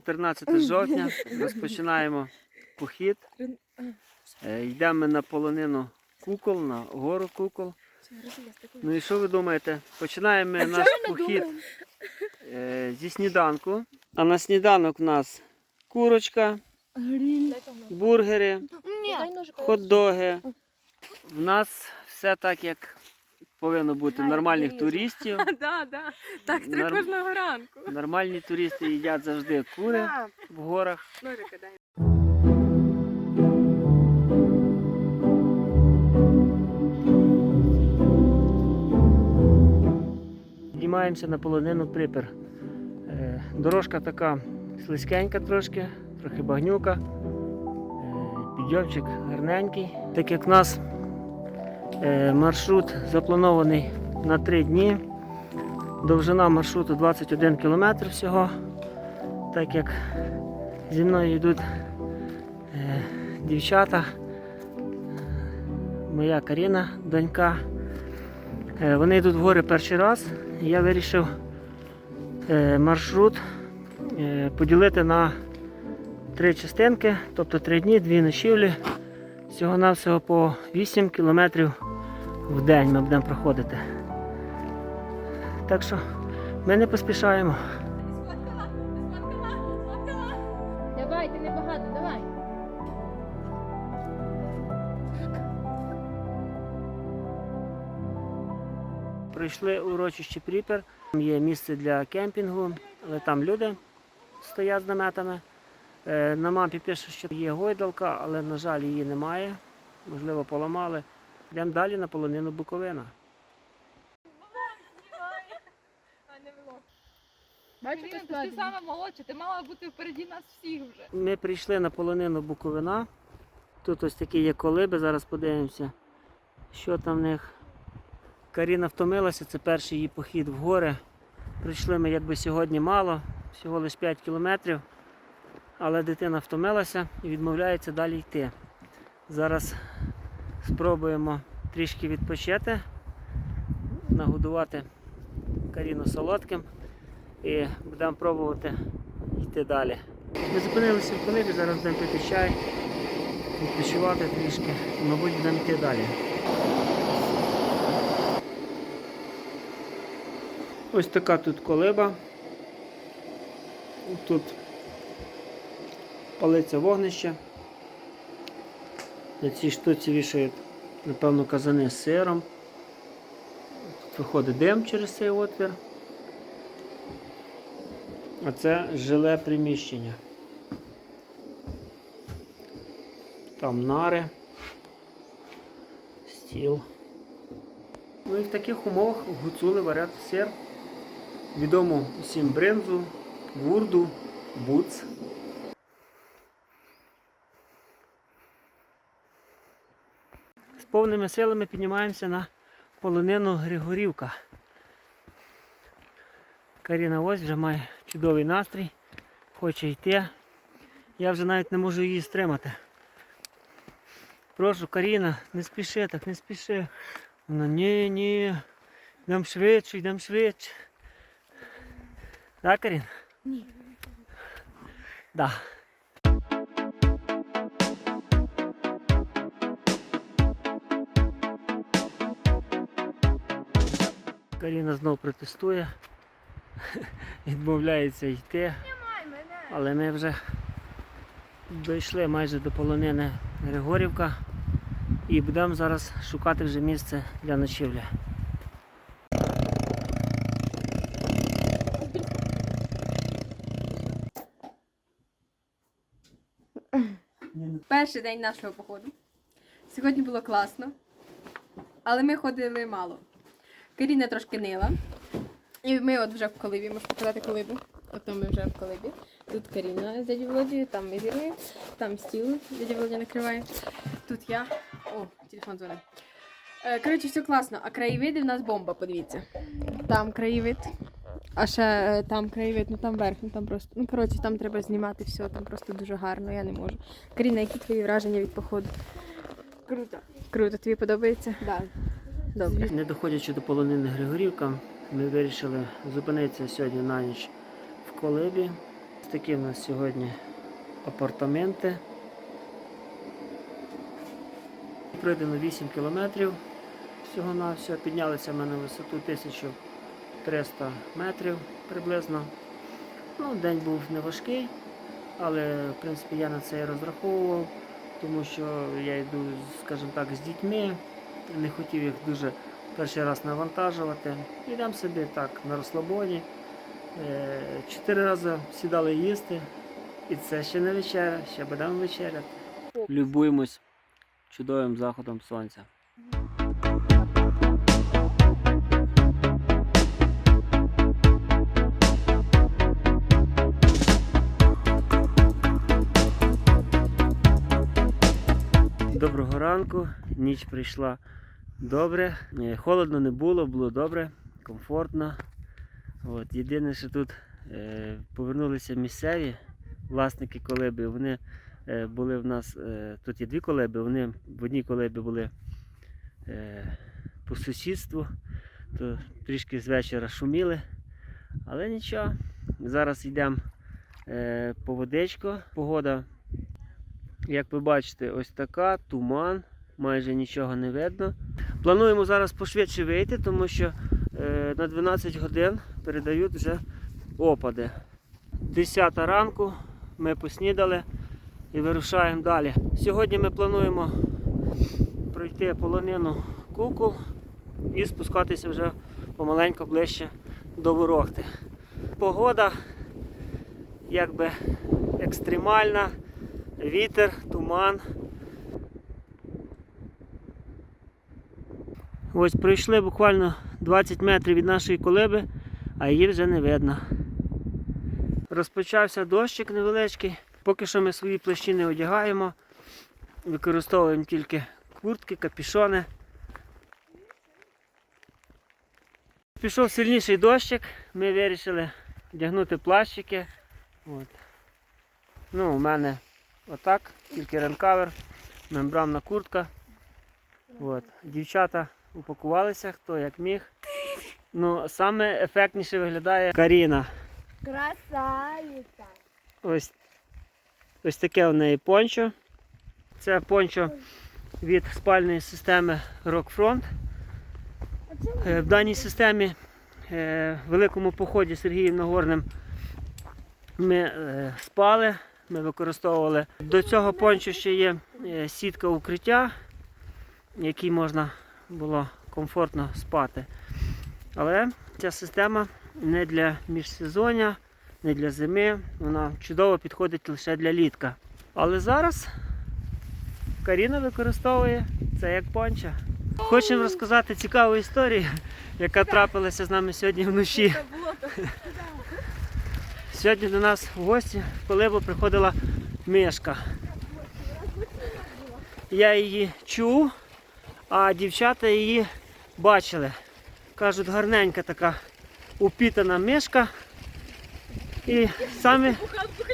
14 жовтня. Розпочинаємо похід. Е, Йдемо на полонину кукол, на гору кукол. Ну і що ви думаєте? Починаємо ми наш похід е, зі сніданку. А на сніданок у нас курочка, бургери, хот-доги. В нас все так, як повинно бути нормальних туристів. Да, да. Так треба кожного ранку. Нормальні туристи їдять завжди кури в горах. Дай. Піднімаємося на полонину припер. Е, Дорожка така слизькенька трошки, трохи багнюка. Е, Підйомчик гарненький. Так як в нас маршрут запланований на 3 дні. Довжина маршруту 21 км всього. Так як зі мною йдуть е, дівчата, моя Каріна, донька. Е, Вони йдуть в гори перший раз. Я вирішив е, маршрут е, поділити на три частинки, тобто три дні, дві ночівлі. Всього-навсього по 8 кілометрів в день ми будемо проходити. Так що ми не поспішаємо. Давай, ти небагато, давай. Прийшли урочище Пріпер. Там є місце для кемпінгу, але там люди стоять з наметами. Е, На мапі пише, що є гойдалка, але, на жаль, її немає. Можливо, поламали. Йдемо далі на полонину Буковина. Блін, ти саме молодша, ти мала бути впереді нас всіх вже. Ми прийшли на полонину Буковина. Тут ось такі є колиби, зараз подивимося, що там в них. Каріна втомилася, це перший її похід в гори. Прийшли ми якби сьогодні мало, всього лише 5 кілометрів. Але дитина втомилася і відмовляється далі йти. Зараз спробуємо трішки відпочити, нагодувати Каріну солодким і будемо пробувати йти далі. Ми зупинилися в колибі, зараз будемо пити чай, відпочивати трішки мабуть, будемо йти далі. Ось така тут колиба. Тут палиться вогнище. На цій штуці вішають, напевно, казани з сиром. Тут виходить дим через цей отвір. А це жиле приміщення. Там нари, стіл. Ну і в таких умовах гуцули варять сир. Відому усім бринзу, вурду, буц. Повними силами піднімаємося на полонину Григорівка. Каріна ось вже має чудовий настрій, хоче йти. Я вже навіть не можу її стримати. Прошу, Каріна, не спіши так, не спіши. Вона ні, ні. Йдемо швидше, йдемо швидше. Так, Карін? Ні. Да. Каріна знов протестує, відмовляється йти. Але ми вже дійшли майже до полонини Григорівка і будемо зараз шукати вже місце для ночівлі. Перший день нашого походу. Сьогодні було класно, але ми ходили мало. Каріна трошки нила. І ми от вже в колибі, можна показати колибу. Ото ми вже в колибі. Тут Каріна з дяді Володією, там ми з там стіл дядя Володя накриває. Тут я. О, телефон дзвонить. Е, Коротше, все класно, а краєвиди в нас бомба, подивіться. Там краєвид. А ще е, там краєвид, ну там верх, ну там просто. Ну, коротше, там треба знімати все, там просто дуже гарно, я не можу. Каріна, які твої враження від походу? Круто. Круто, тобі подобається? Так. Да. Добре. Не доходячи до полонини Григорівка, ми вирішили зупинитися сьогодні на ніч в колибі. такі в нас сьогодні апартаменти. Пройдено 8 кілометрів всього на все. Піднялися ми на висоту 1300 метрів приблизно. Ну, день був не важкий, але в принципі я на це і розраховував, тому що я йду, скажімо так, з дітьми, не хотів їх дуже перший раз навантажувати. Йдемо собі так на розслабоні. Е, Чотири рази сідали їсти, і це ще не вечеря, ще будемо вечеряти. Любуємось чудовим заходом сонця. Ранку, ніч прийшла добре. Холодно не було, було добре, комфортно. От, єдине, що тут е, повернулися місцеві власники колеби. Вони е, були в нас, е, тут є дві колеби, вони в одній колебі були е, по сусідству, то трішки з вечора шуміли. Але нічого, зараз йдемо е, по водичку. Погода, як ви бачите, ось така, туман, майже нічого не видно. Плануємо зараз пошвидше вийти, тому що е, на 12 годин передають вже опади. 10 ранку ми поснідали і вирушаємо далі. Сьогодні ми плануємо пройти полонину кукол і спускатися вже помаленьку ближче до Ворохти. Погода якби екстремальна, вітер, туман. Ось пройшли буквально 20 метрів від нашої колиби, а її вже не видно. Розпочався дощик невеличкий. Поки що ми свої плащі не одягаємо. Використовуємо тільки куртки, капішони. Пішов сильніший дощик, ми вирішили вдягнути плащики. От. Ну, у мене отак, тільки ренкавер, мембранна куртка. От. Дівчата упакувалися, хто як міг. Ну, саме ефектніше виглядає Каріна. Красавиця. Ось, ось таке у неї пончо. Це пончо від спальної системи Rockfront. Е, В даній системі е, в великому поході з Сергієм Нагорним ми е, спали, ми використовували. До цього пончо ще є е, сітка укриття, в якій можна було комфортно спати. Але ця система не для міжсезоння, не для зими, вона чудово підходить лише для літка. Але зараз Каріна використовує це як понча. Хочемо розказати цікаву історію, яка трапилася з нами сьогодні вночі. Сьогодні до нас в гості в колибу приходила мишка. Я її чув, а дівчата її бачили. Кажуть, гарненька така упітана мишка. І саме,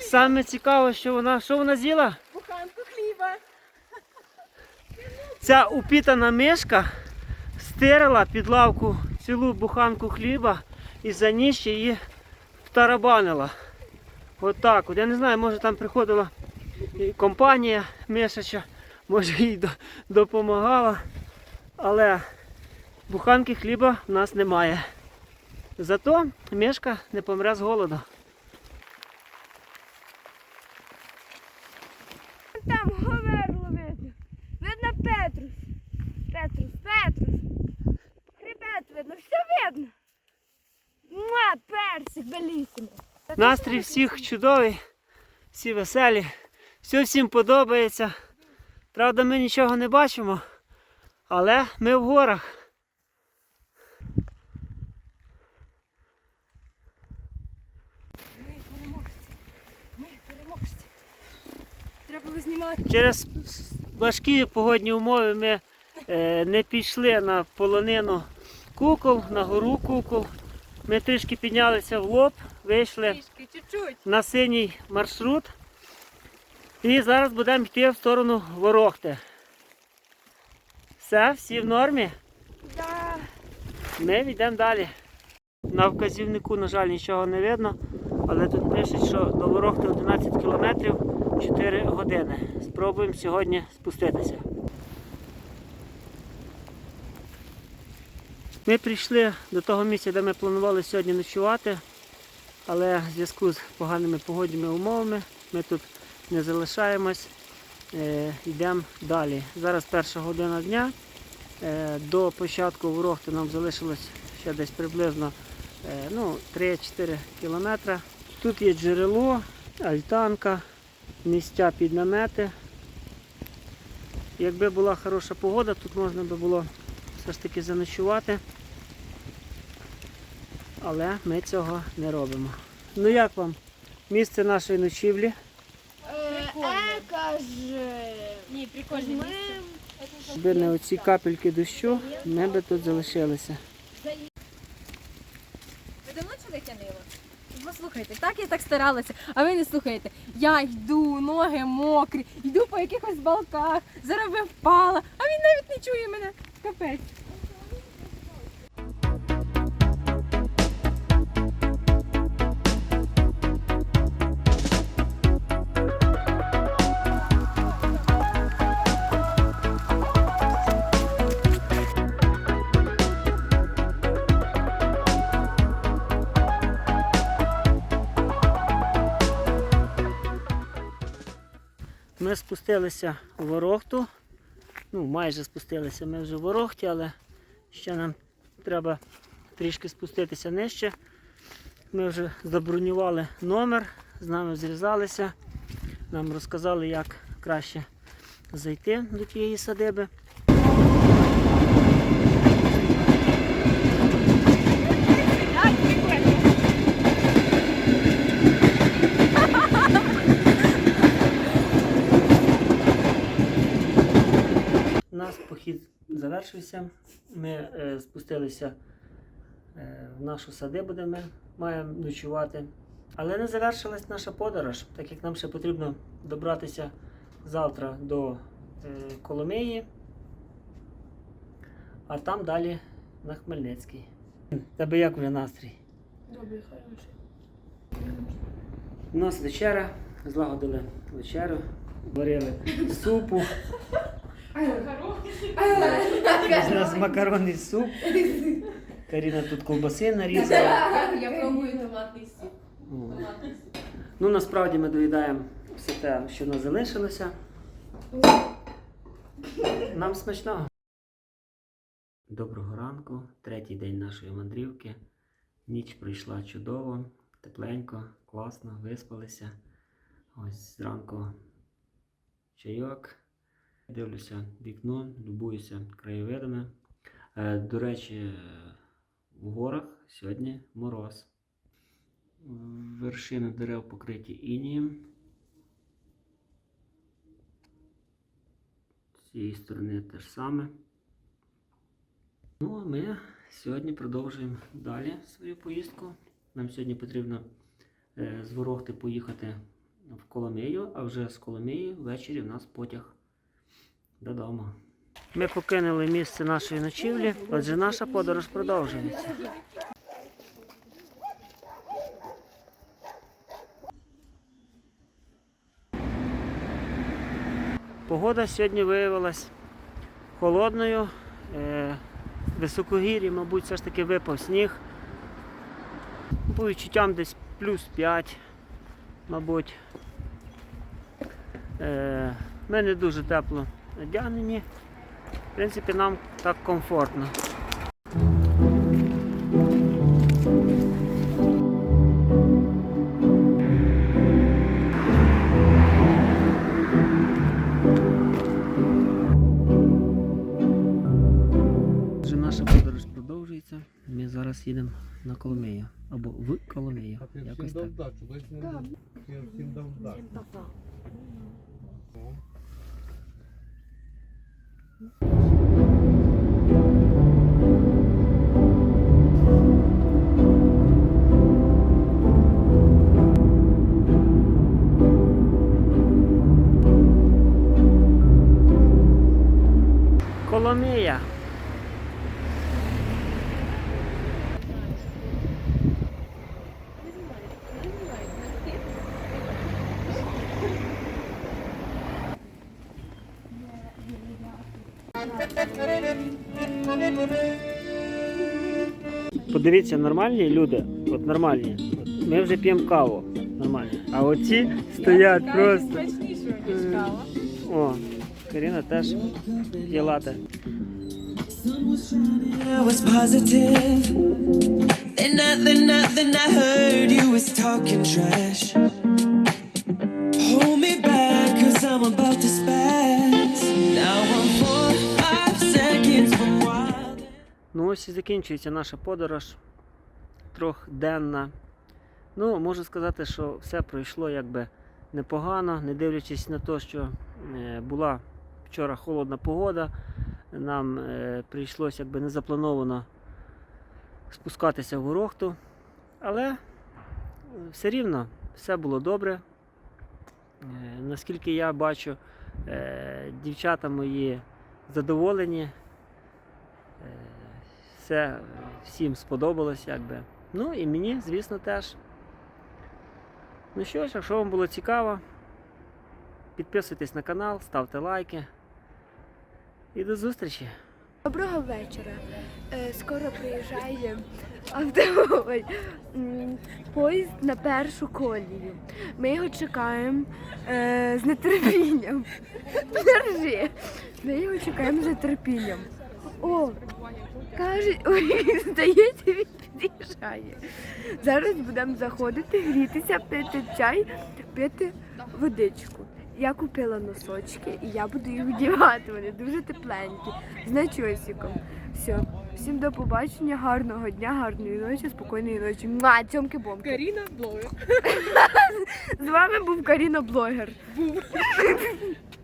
саме цікаво, що вона, що вона з'їла? Буханку хліба. Ця упітана мишка стирила під лавку цілу буханку хліба і за ніч її втарабанила. Отак от. Я не знаю, може там приходила і компанія мишача, може їй до- допомагала. Але буханки хліба в нас немає. Зато мишка не помре з голоду. Там говерло видно. Видно Петрус. Петрус, Петрус. Хребет видно, все видно. Муа, персик, белісимо. Настрій всіх чудовий, всі веселі, все всім подобається. Правда, ми нічого не бачимо, але ми в горах. Треба було знімати. Через важкі погодні умови ми е, не пішли на полонину кукол, на гору кукол. Ми трішки піднялися в лоб, вийшли Трішки, на синій маршрут. І зараз будемо йти в сторону Ворохти. Все, всі в нормі. Да. Ми йдемо далі. На вказівнику, на жаль, нічого не видно, Але тут пишуть, що до Ворохти 11 кілометрів 4 години. Спробуємо сьогодні спуститися. Ми прийшли до того місця, де ми планували сьогодні ночувати, але в зв'язку з поганими погодніми умовами ми тут не залишаємось, е, йдемо далі. Зараз перша година дня. Е, До початку ворогти нам залишилось ще десь приблизно е, ну, 3-4 кілометри. Тут є джерело, альтанка, місця під намети. Якби була хороша погода, тут можна би було все ж таки заночувати. Але ми цього не робимо. Ну як вам місце нашої ночівлі? Е. Ні, прикольно. Ми Якби не оці капельки дощу, ми би тут залишилися. Ви давно чоловік тянила? Послухайте, так я так старалася, а ви не слухаєте. Я йду, ноги мокрі, йду по якихось балках, зараз би впала, а він навіть не чує мене. Капець. Ми спустилися у Ворохту. Ну, майже спустилися ми вже в Орохті, але ще нам треба трішки спуститися нижче. Ми вже забронювали номер, з нами зв'язалися. Нам розказали, як краще зайти до тієї садиби. У нас похід завершився. Ми е, спустилися е, в нашу садибу, де ми маємо ночувати. Але не завершилась наша подорож, так як нам ще потрібно добратися завтра до е, Коломиї, а там далі на Хмельницький. Тебе як вже настрій? Добре, хороший. У нас вечеря, злагодили вечерю, варили супу. У нас макаронний суп. Каріна тут ковбаси нарізала. Я пробую томатний суп. Ну насправді ми доїдаємо все те, що нас залишилося. Нам смачного. Доброго ранку, третій день нашої мандрівки. Ніч пройшла чудово, тепленько, класно, виспалися. Ось зранку чайок. Дивлюся вікно, любуюся краєвидами. Е, До речі, в горах сьогодні мороз. Вершини дерев покриті інієм. З цієї сторони те ж саме. Ну, а ми сьогодні продовжуємо далі свою поїздку. Нам сьогодні потрібно е, з Ворохти поїхати в Коломию, а вже з Коломиї ввечері в нас потяг додому. Ми покинули місце нашої ночівлі, отже, наша подорож продовжується. Погода сьогодні виявилась холодною. Е, високогір'ї, мабуть, все ж таки випав сніг. По відчуттям десь плюс 5, мабуть. Е, ми не дуже тепло одягнені. В принципі, нам так комфортно. Наша подорож продовжується. Ми зараз їдемо на Коломию. Або в Коломию. Якось дав так. Подивіться, нормальні люди, от нормальні. От ми вже п'ємо каву. Нормально. А оці стоять просто. О, Каріна теж. I was positive. Then nothing, nothing I heard you was talking trash. Ось і закінчується наша подорож трьохденна. Ну, можу сказати, що все пройшло якби непогано, не дивлячись на те, що е, була вчора холодна погода. Нам е, прийшлося якби незаплановано спускатися в Ворохту. Але е, все рівно все було добре. Наскільки я бачу, дівчата мої задоволені. Е, все е, всім сподобалось, якби. Ну і мені, звісно, теж. Ну що ж, якщо вам було цікаво, підписуйтесь на канал, ставте лайки. І до зустрічі! Доброго вечора. Е, Скоро приїжджає автомобіль. Поїзд на першу колію. Ми його чекаємо е, з нетерпінням. Держи. Ми його чекаємо з нетерпінням. О, каже, ой, здається, він під'їжджає. Зараз будемо заходити, грітися, пити чай, пити водичку. Я купила носочки і я буду їх вдівати. Вони дуже тепленькі, з начосиком. Все. Всім до побачення, гарного дня, гарної ночі, спокійної ночі. Муа, цьомки бомки. Каріна блогер. З вами був Каріна Блогер. Був.